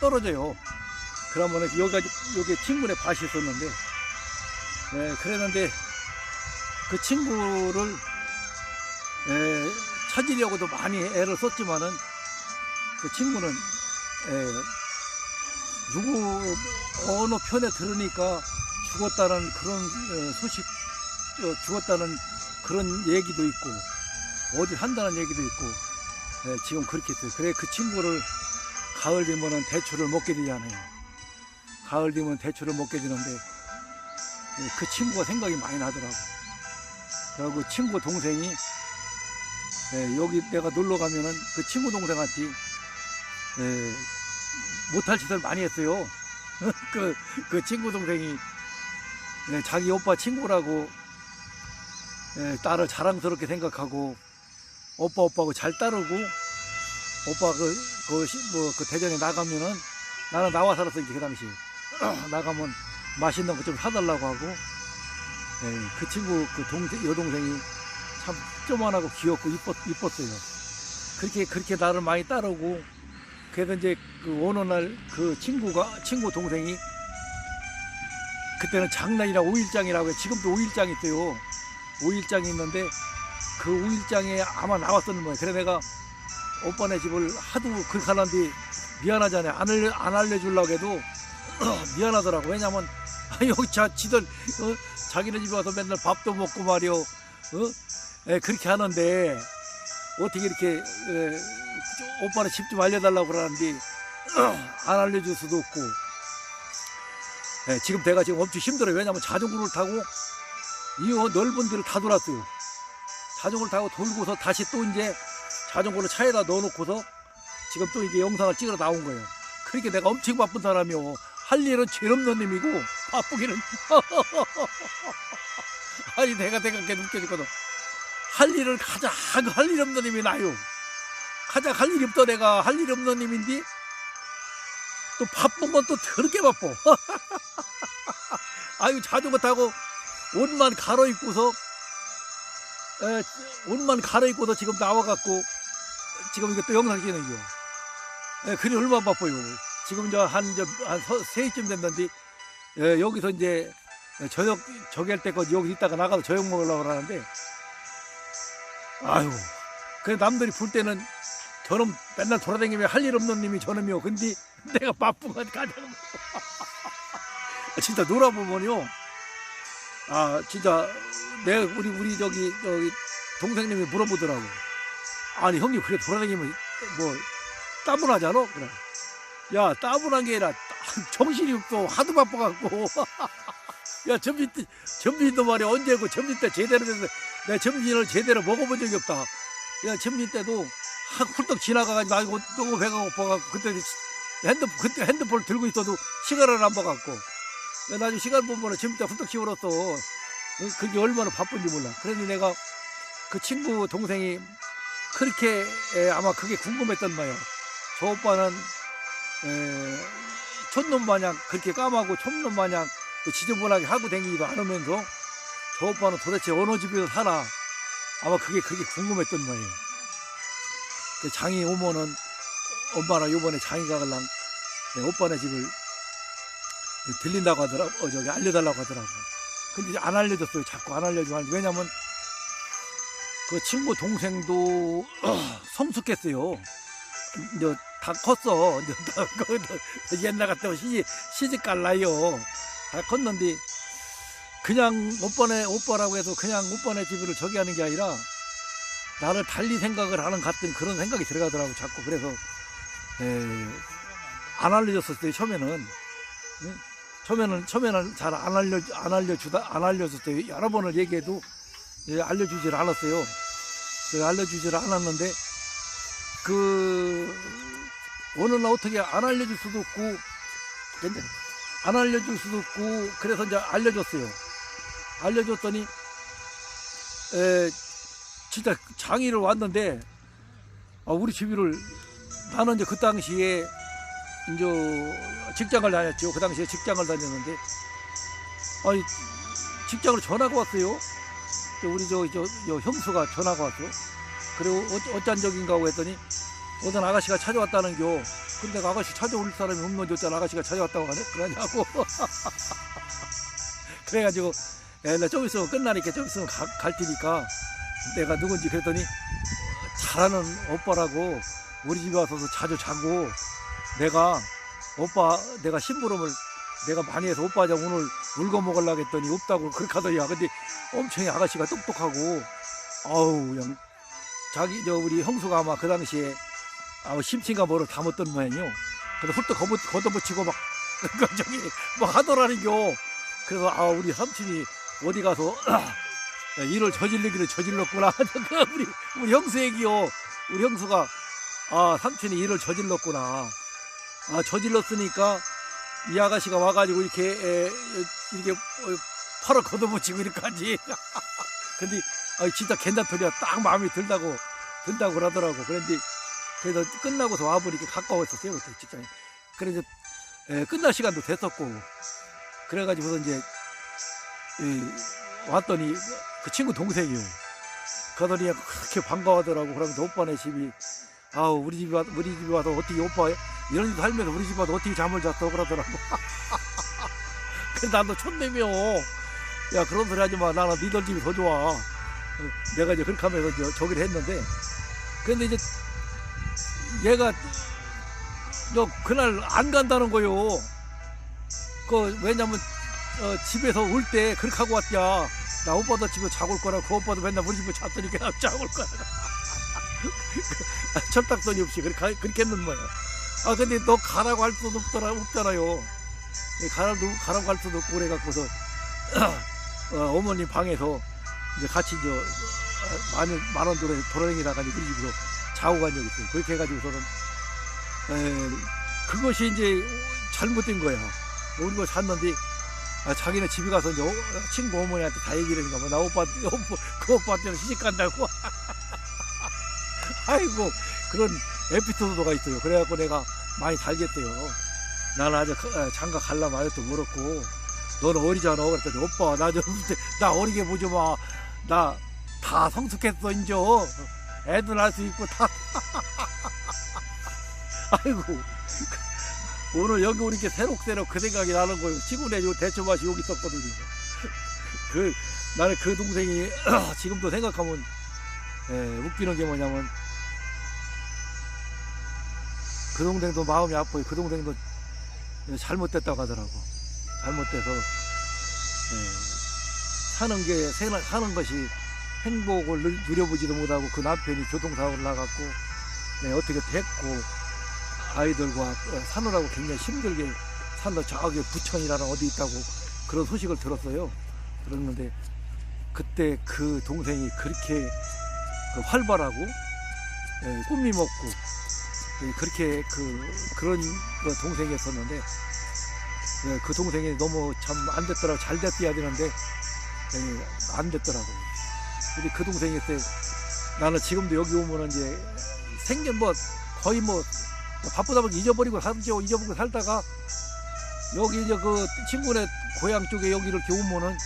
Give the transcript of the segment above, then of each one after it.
떨어져요. 그러면 여기가 여기 친구네 밭이 있었는데, 예, 그랬는데 그 친구를 예, 찾으려고도 많이 애를 썼지만은 그 친구는 예, 누구 어느 편에 들으니까 죽었다는 그런 어, 소식, 어, 죽었다는 그런 얘기도 있고 어디 한다는 얘기도 있고 예, 지금 그렇게 있어요. 그래 그 친구를 가을 되면은 대추를 먹게 되잖아요. 가을 되면 대추를 먹게 되는데 예, 그 친구가 생각이 많이 나더라고. 그리고 그 친구 동생이 예, 여기 내가 놀러 가면은 그 친구 동생한테 예, 못할 짓을 많이 했어요. 그, 그 친구 동생이 예, 자기 오빠 친구라고 예, 딸을 자랑스럽게 생각하고 오빠 오빠하고 잘 따르고 오빠 그, 그, 시- 뭐, 그 대전에 나가면은 나는 나와 살았어, 이제 그 당시. 나가면 맛있는 거 좀 사달라고 하고, 예, 그 친구, 그 동생, 여동생이 참 쪼만하고 귀엽고 이뻤, 이뻤어요. 그렇게, 그렇게 나를 많이 따르고, 그래서 이제 그 어느 날 그 친구가, 친구 동생이 그때는 장난이라 5일장이라고 해. 지금도 5일장 있어요. 5일장이 있는데 그 5일장에 아마 나왔었는 거예요. 그래 내가 오빠네 집을 하도 그렇게 하는데 미안하잖아요. 안, 알려, 안 알려주려고 해도 미안하더라고. 왜냐면 여기 자, 지들 어? 자기네 집에 와서 맨날 밥도 먹고 말이요. 어? 에, 그렇게 하는데 어떻게 이렇게 에, 오빠네 집 좀 알려달라고 그러는데 안 알려줄 수도 없고 에, 지금 내가 지금 엄청 힘들어요. 왜냐면 자전거를 타고 이 넓은 데를 다 돌았어요. 자전거를 타고 돌고서 다시 또 이제 자전거를 차에다 넣어놓고서 지금 또 이게 영상을 찍으러 나온 거예요. 그렇게 내가 엄청 바쁜 사람이요. 할 일은 죄 없는 놈이고 바쁘기는 아니 내가 생각해도 웃겨졌거든. 할 일을 가장 할 일 없는 놈이 나요. 가장 할 일이 없다 내가 할 일 없는 놈인데 또 바쁜 건 또 더럽게 바빠. 아유 자전거 타고 옷만 갈아입고서 에, 옷만 갈아입고서 지금 나와갖고 지금 이게 또 영상 찍는겨. 예, 그리 얼마나 바빠요. 지금 이제 한, 이제 한 서- 세시쯤 됐는데, 예, 여기서 이제 저녁, 저기 할 때까지 여기 있다가 나가서 저녁 먹으려고 그러는데, 아유, 그래 남들이 볼 때는 저놈 맨날 돌아다니며 할 일 없는 님이 저놈이요. 근데 내가 건 가장. 진짜 놀아보면요. 아, 진짜, 내, 우리, 우리 저기, 저기, 동생님이 물어보더라고. 아니, 형님, 그래 돌아다니면, 뭐, 따분하잖아? 그래. 야, 따분한 게 아니라, 따- 정신이 없어. 하도 바빠갖고. 야, 점심 때, 점심도 말이야. 언제고, 점심 때 제대로 돼서, 내가 점심을 제대로 먹어본 적이 없다. 야, 점심 때도, 한 훌떡 지나가가지고, 아이고, 너무 배가 고파갖고, 그때, 핸드, 그때 핸드폰 들고 있어도 시간을 안 봐갖고. 야, 나중에 시간 보면 점심 때 훌떡 치워놨어. 어, 그게 얼마나 바쁜지 몰라. 그러니 내가 그 친구 동생이 그렇게 에, 아마 그게 궁금했던 거예요. 저 오빠는 에, 촌놈 마냥 그렇게 까마고 촌놈 마냥 그 지저분하게 하고 다니지도 않으면서 저 오빠는 도대체 어느 집에서 살아 아마 그게 그게 궁금했던 거예요. 그 장이 오면은 엄마나 요번에 장이 가 갈랑 네, 오빠네 집을 들린다고 하더라고 어, 저기 알려달라고 하더라고. 근데 안 알려줬어요. 자꾸 안 알려주고 왜냐면 그 친구 동생도 성숙했어요. 이제 다 컸어. 이제 다 그, 옛날 같으면 시집, 시집 갈라요. 다 컸는데 그냥 오빠네 오빠라고 해서 그냥 오빠네 집을 저기 하는 게 아니라 나를 달리 생각을 하는 같은 그런 생각이 들어가더라고 자꾸 그래서 에, 안 알려줬었어요 처음에는 응? 처음에는 처음에는 잘 안 알려 안 알려주다 안 알려줬어요 여러 번을 얘기해도 예, 알려주질 않았어요. 그 알려주질 않았는데 그 어느 날 어떻게 안 알려줄 수도 없고 안 알려줄 수도 없고 그래서 이제 알려줬어요. 알려줬더니 에 진짜 장의를 왔는데 아, 우리 집이를 나는 이제 그 당시에 이제 직장을 다녔죠. 그 당시에 직장을 다녔는데 아니 직장으로 전화가 왔어요. 저 우리 저, 저, 저 형수가 전화가 왔어. 그리고 어, 어쩐 적인가 하고 했더니 어떤 아가씨가 찾아왔다는 겨. 근데 그 아가씨 찾아올 사람이 없는 줬잖아 아가씨가 찾아왔다고 하네 그러냐고 그래가지고 야, 나좀 있으면 끝나니까 좀 있으면 가- 갈 테니까 내가 누군지 그랬더니 잘하는 오빠라고 우리 집에 와서도 자주 자고 내가 오빠 내가 심부름을 내가 많이 해서 오빠 자 오늘 울고 먹으려고 했더니 없다고 그렇게 하더니야. 근데 엄청 아가씨가 똑똑하고 아우 그냥 자기 저 우리 형수가 아마 그 당시에 아마 심친가 뭐를 담았던 모양이요. 그래서 훌떡 걷어, 걷어붙이고 막 그 저기 막 하더라는겨 그래서 아 우리 삼촌이 어디 가서 일을 저질르기를 저질렀구나. 그 우리 우리 형수 얘기요. 우리 형수가 아 삼촌이 일을 저질렀구나. 아 저질렀으니까 이 아가씨가 와가지고 이렇게 에, 이렇게 어, 팔을 걷어붙이고 이렇게 하지. 근데 아, 진짜 괜찮더냐 딱 마음에 든다고 든다고 그러더라고. 그런데 그래서 끝나고서 와보니까 가까웠었어요 그때 직장에. 그래서 에, 끝날 시간도 됐었고. 그래가지고서 이제 이, 왔더니 그 친구 동생이요. 그러더니 그렇게 반가워하더라고. 그러면서 오빠네 집이 아우 우리 집에 와, 우리 집에 와서 어떻게 오빠 이런 집 살면서 우리 집에 와서 어떻게 잠을 잤어? 그러더라고 그래서 나도 촌내며. 야 그런 소리 하지 마. 나는 니들 집이 더 좋아. 어, 내가 이제 그렇게 하면서 저, 저기를 했는데. 근데 이제 얘가 너 그날 안 간다는 거요. 그 왜냐면 어, 집에서 올 때 그렇게 하고 왔냐. 나 오빠도 집에 자고 올 거라 그 오빠도 맨날 우리 집에 잤더니까 나 자고 올 거라 철딱선이 없이 그렇게, 하- 그렇게 했는 거야. 아 근데 너 가라고 할 수도 없더라, 없잖아요. 예, 가라고, 가라고 할 수도 없고 그래갖고서 어, 어머님 방에서 이제 같이 저 어, 만원 만원 돌아 돌아다니다가 우리 집으로 자고 간 적이 있어요. 그렇게 해가지고서는 에, 그것이 이제 잘못된 거야 우리가 샀는데 아, 자기네 집에 가서 이제 어, 친구 어머니한테 다 얘기를 하니까 오빠, 오빠 그 오빠한테는 시집 간다고. 아이고 그런 에피소드가 있어요. 그래갖고 내가 많이 달겠대요 나는 그, 어, 장가 갈라면 아직도 멀었고 너는 어리잖아. 그랬더니 오빠 나 좀 나 어리게 보지 마나 다 성숙했어 인저 애도 낳을 수 있고 다. 아이고. 오늘 여기 오니까 새록새록 그 생각이 나는 거예요. 친구네 요 대추밭이 여기 있었거든요. 그 나는 그 동생이 지금도 생각하면 에, 웃기는 게 뭐냐면 그 동생도 마음이 아파요. 그 동생도 잘못됐다고 하더라고. 잘못돼서. 예, 사는 게 생- 사는 것이 행복을 누- 누려보지도 못하고 그 남편이 교통사고를 나갔고 네, 어떻게 됐고 아이들과 어, 사느라고 굉장히 힘들게 산다 저기 부천이라는 어디 있다고 그런 소식을 들었어요. 들었는데 그때 그 동생이 그렇게 그 활발하고 예, 꿈이 먹고 예, 그렇게 그 그런 그 동생이었었는데 예, 그 동생이 너무 참 안 됐더라고 잘 됐어야 되는데 예, 안 됐더라고요. 근데 그 동생이 때 나는 지금도 여기 오면은 이제 생전 뭐 거의 뭐 바쁘다 보니 잊어버리고 살죠 잊어버리고 살다가 여기 이제 그 친구네 고향 쪽에 여기 이렇게 오면은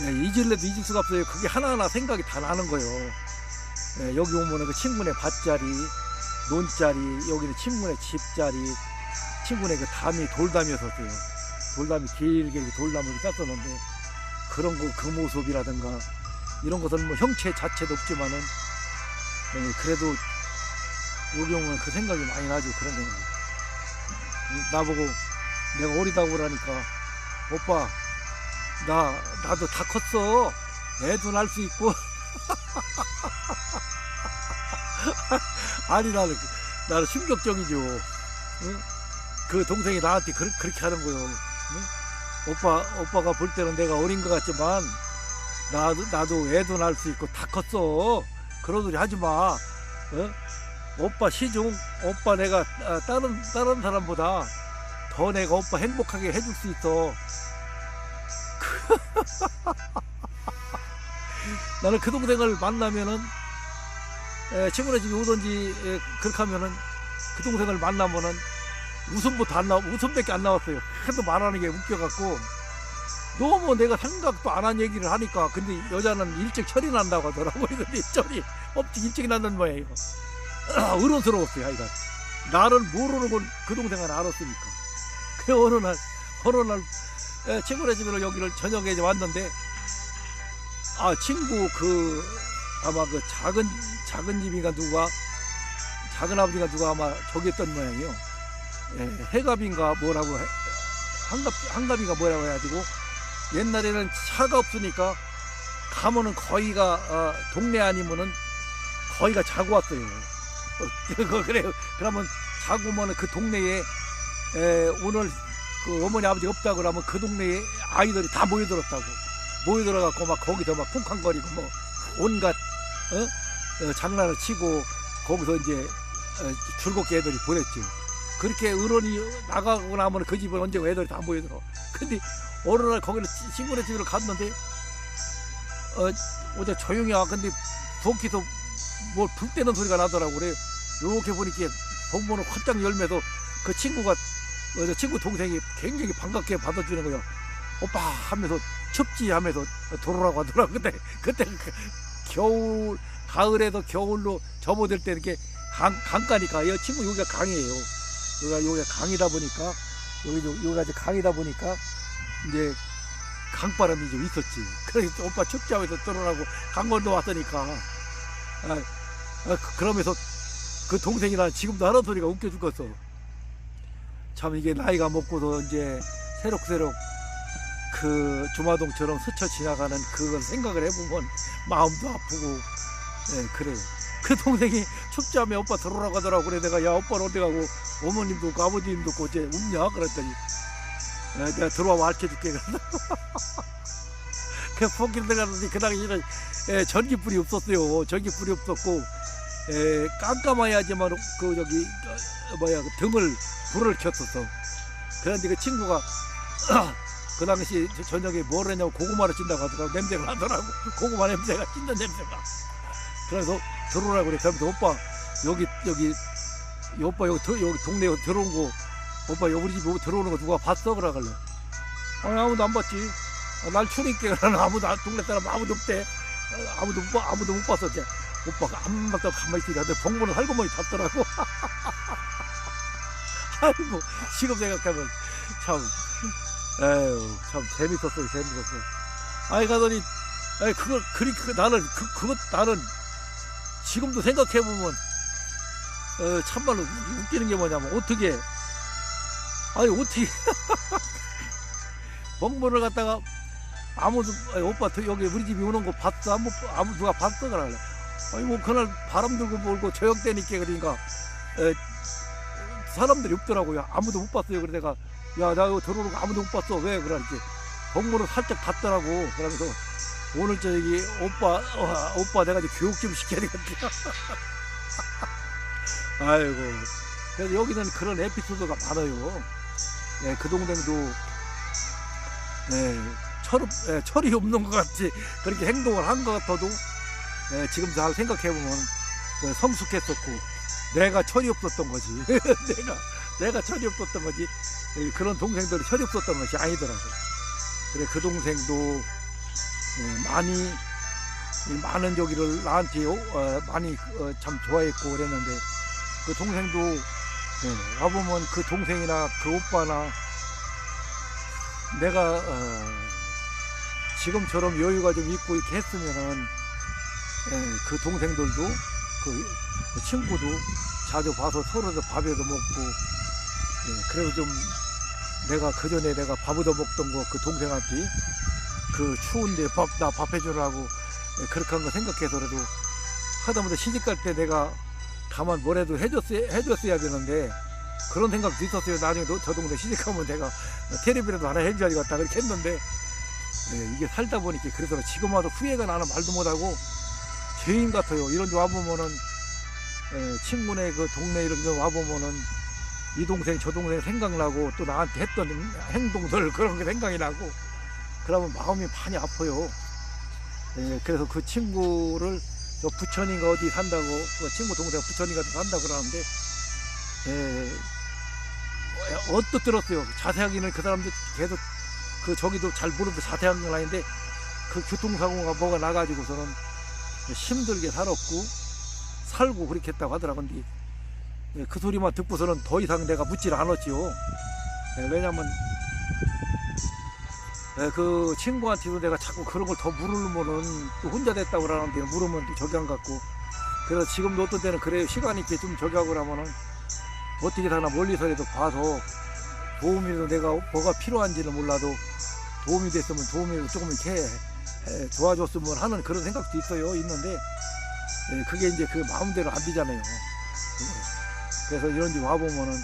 예, 잊을래도 잊을 수가 없어요. 그게 하나하나 생각이 다 나는 거예요. 예, 여기 오면은 그 친구네 밭자리, 논자리, 여기는 친구네 집자리, 친구네 그 담이 돌담이었었어요. 돌담이 길게 돌담을 땄었는데 그런 거 그 모습이라든가 이런 것은 뭐 형체 자체도 없지만은 예, 그래도 여기 오면 그 생각이 많이 나죠. 그런 생각. 나보고 내가 어리다고 그러니까 오빠 나 나도 다 컸어. 애도 낳을 수 있고 아니 나는 나는 충격적이죠. 응? 그 동생이 나한테 그, 그렇게 하는 거요. 응? 오빠 오빠가 볼 때는 내가 어린 것 같지만 나도 나도 애도 낳을 수 있고 다 컸어. 그런 소리 하지 마. 어? 오빠 시중 오빠 내가 아, 다른 다른 사람보다 더 내가 오빠 행복하게 해줄 수 있어. 나는 그 동생을 만나면은 에, 친구네 집에 오든지 에, 그렇게 하면은 그 동생을 만나면은 웃음부터 안 나와 웃음밖에 안 나왔어요. 하도 말하는 게 웃겨갖고 너무 내가 생각도 안 한 얘기를 하니까 근데 여자는 일찍 철이 난다고 하더라고요. 근데 철이 없지 일찍 난다는 모양이에요. 어른스러웠어요, 하여간. 나를 모르는 건 그 동생은 알았으니까. 그 어느 날, 어느 날, 에, 친구네 집으로 여기를 저녁에 왔는데, 아, 친구 그, 아마 그 작은, 작은 집인가 누가, 작은 아버지가 누가 아마 저기 있던 모양이요. 예, 해갑인가 뭐라고, 해, 한갑, 한갑인가 뭐라고 해가지고, 옛날에는 차가 없으니까, 가면은 거의가, 어, 동네 아니면은 거의가 자고 왔어요. 어, 그- 그래요. 그러면 자고 오면은 그 동네에, 에, 오늘 그 어머니 아버지 없다 그러면 그 동네에 아이들이 다 모여들었다고. 모여들어갖고 막 거기서 막 쿵쾅거리고 뭐 온갖, 어? 어, 장난을 치고 거기서 이제 어, 즐겁게 애들이 보냈죠. 그렇게 어른이 나가고 나면 그 집은 언제 애들이 다 모여들어. 근데 어느 날 거기를 치- 친구네 집으로 갔는데 어, 어제 조용히 와. 근데 부엌에서 뭐불 때는 소리가 나더라고 그래. 이렇게 보니까 본문을 활짝 열면서 그 친구가 어, 저 친구 동생이 굉장히 반갑게 받아주는 거예요. 오빠 하면서 춥지 하면서 돌아라고 하더라고. 근데 그때 그 겨울 가을에도 겨울로 접어들 때 이렇게 강, 강가니까 이 친구 여기가 강이에요. 여기가 여기가 강이다 보니까 여기 여기가 이제 강이다 보니까 이제 강바람이 좀 있었지. 그래서 오빠 춥지 하면서 떠나라고 강원도 왔으니까. 아, 아, 그- 그러면서 그 동생이 나 지금도 하는 소리가 웃겨 죽겠어. 참 이게 나이가 먹고도 이제 새록새록 그 주마동처럼 스쳐 지나가는 그걸 생각을 해보면 마음도 아프고 예 그래요. 그 동생이 않으면 오빠 들어오라고 하더라고. 그래 내가 야 오빠는 어디 가고? 어머님도 없고 아버님도 없고 어째 웃냐? 그랬더니 예, 내가 들어와 알려줄게. 그 포기를 들어갔는데 그 당시에는 예, 전기불이 없었어요. 전기불이 없었고 에, 깜깜해야지만 그 저기 어, 뭐야 그 등을 불을 켰었어. 그런데 그 친구가 그 당시 저- 저녁에 뭘 했냐고 고구마를 찐다고 하더라고 냄새가 나더라고 고구마 냄새가 찐는 냄새가. 그래서 들어오라고 그래. 그러면서 오빠 여기 여기 이 오빠 여기 들- 여기 동네 에 들어온 거 오빠 여기 우리 집 여기 들어오는 거 누가 봤어 그러길래 아니 아무도 안 봤지. 아, 날 추니까 나는 아무도 안- 동네 사람 아무도 없대. 어, 아무도 못 봐- 아무도 못 봤어. 이제. 오빠가 안 봤다고 가만히 있으니까 내 봉문을 살고머니 닫더라고. 아이고, 지금 생각하면 참, 에휴, 참 재밌었어요, 재밌었어. 아이, 가더니, 아이, 그걸, 그리, 그, 나는, 그, 그것, 나는 지금도 생각해 보면, 어, 참말로 웃- 웃기는 게 뭐냐면, 어떻게, 아니, 어떻게, 봉문을 갖다가 아무도, 아니, 오빠, 저 여기 우리 집에 오는 거 봤어? 아무, 아무, 누가 봤어? 그러래. 아니 뭐 그날 바람 들고 몰고 저녁 때니까 그러니까 에, 사람들이 없더라고요. 아무도 못 봤어요. 그래 내가 야 나 이거 들어오는 거 아무도 못 봤어. 왜 그러지? 동문을 살짝 닫더라고. 그러면서 오늘 저기 오빠 어, 오빠 내가 이제 교육 좀 시켜야 되겠다. 아이고 그래서 여기는 그런 에피소드가 많아요. 예, 그 동생도 예, 철, 없- 예, 철이 없는 것 같이 그렇게 행동을 한 것 같아도 예, 지금 잘 생각해보면 그 성숙했었고 내가 철이 없었던 거지 내가 내가 철이 없었던 거지. 예, 그런 동생들이 철이 없었던 것이 아니더라고 그래 그 동생도 예, 많이 이 많은 저기를 나한테 어, 많이 어, 참 좋아했고 그랬는데 그 동생도 예, 와보면 그 동생이나 그 오빠나 내가 어, 지금처럼 여유가 좀 있고 이렇게 했으면은 예, 그 동생들도 그, 그 친구도 자주 봐서 서로도 밥에도 먹고 예, 그래서 좀 내가 그 전에 내가 밥 얻어 먹던 거 그 동생한테 그 추운데 밥 나 밥 해주라고 예, 그렇게 한 거 생각해서라도 하다못해 시집 갈 때 내가 가만 뭐라도 해줬어야, 해줬어야 되는데 그런 생각도 있었어요. 나중에 너- 저 동생 시집 가면 내가 테레비라도 하나 해줘야지 같다 그렇게 했는데 예, 이게 살다 보니까 그래서 지금 와도 후회가 나는 말도 못하고 죄인 같아요. 이런 데 와보면은 에, 친구네 그 동네 이런 데 와보면은 이 동생 저 동생 생각나고 또 나한테 했던 행동들 그런 게 생각이 나고 그러면 마음이 많이 아파요. 예, 그래서 그 친구를 저 부천인가 어디 산다고 그 친구 동생 부천인가 어디 산다 그러는데 예, 어, 언뜻 들었어요. 자세하게는 그 사람도 계속 그 저기도 잘 모르고 자세한 건 아닌데 그 교통사고가 뭐가 나가지고서는 힘들게 살았고 살고 그렇게 했다고 하더라고 근데 예, 그 소리만 듣고서는 더 이상 내가 묻질 않았지요. 예, 왜냐면 예, 그 친구한테도 내가 자꾸 그런 걸 더 물으면은 또 혼자 됐다고 그러는데 물으면 또 저기 안 갖고 그래서 지금도 어떤 때는 그래요 시간 있게 좀 저기 하고 그러면은 어떻게 사나 멀리서라도 봐서 도움이도 내가 뭐가 필요한지는 몰라도 도움이 됐으면 도움이 조금 이렇게 에, 도와줬으면 하는 그런 생각도 있어요 있는데 예, 그게 이제 그 마음대로 안 되잖아요 예. 그래서 이런 데 와보면은